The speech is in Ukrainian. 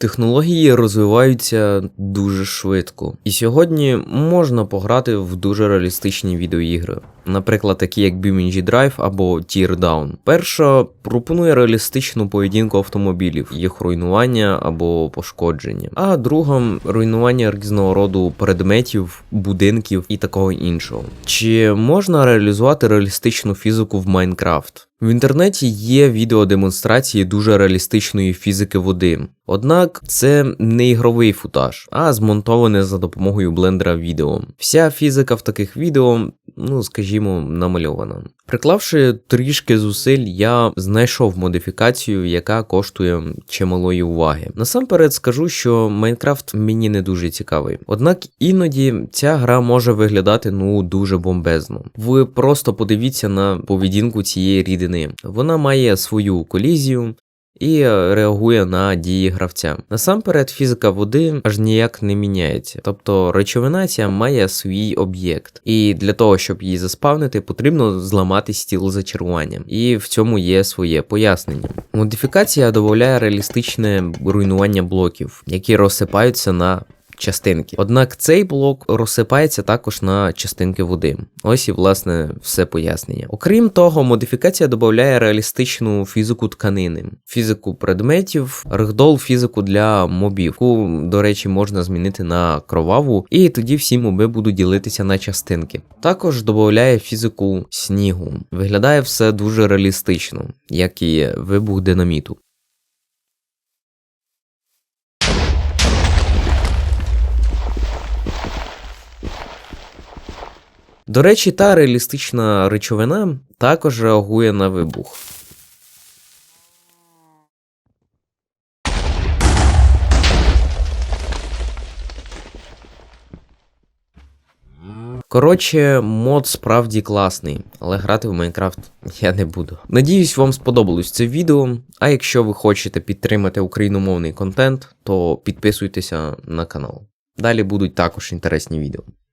Технології розвиваються дуже швидко, і сьогодні можна пограти в дуже реалістичні відеоігри, наприклад, такі як BeamNG Drive або Teardown. Перша пропонує реалістичну поведінку автомобілів, їх руйнування або пошкодження, а друга руйнування різного роду предметів, будинків і такого іншого. Чи можна реалізувати реалістичну фізику в Майнкрафт? В інтернеті є відеодемонстрації дуже реалістичної фізики води. Однак це не ігровий футаж, а змонтоване за допомогою блендера відео. Вся фізика в таких відео, ну скажімо, намальована. Приклавши трішки зусиль, я знайшов модифікацію, яка коштує чималої уваги. Насамперед скажу, що Майнкрафт мені не дуже цікавий. Однак іноді ця гра може виглядати ну дуже бомбезно. Ви просто подивіться на поведінку цієї рідини. Вона має свою колізію. І реагує на дії гравця. Насамперед, фізика води аж ніяк не міняється. Тобто речовина ця має свій об'єкт, і для того, щоб її заспавнити, потрібно зламати стіл зачарування. І в цьому є своє пояснення. Модифікація додає реалістичне руйнування блоків, які розсипаються на частинки. Однак цей блок розсипається також на частинки води. Ось і власне все пояснення. Окрім того, модифікація додає реалістичну фізику тканини, фізику предметів, ригдол фізику для мобів, яку, до речі, можна змінити на кроваву, і тоді всі моби будуть ділитися на частинки. Також додає фізику снігу. Виглядає все дуже реалістично, як і вибух динаміту. До речі, та реалістична речовина також реагує на вибух. Коротше, мод справді класний, але грати в Майнкрафт я не буду. Надіюсь, вам сподобалось це відео. А якщо ви хочете підтримати україномовний контент, то підписуйтеся на канал. Далі будуть також інтересні відео.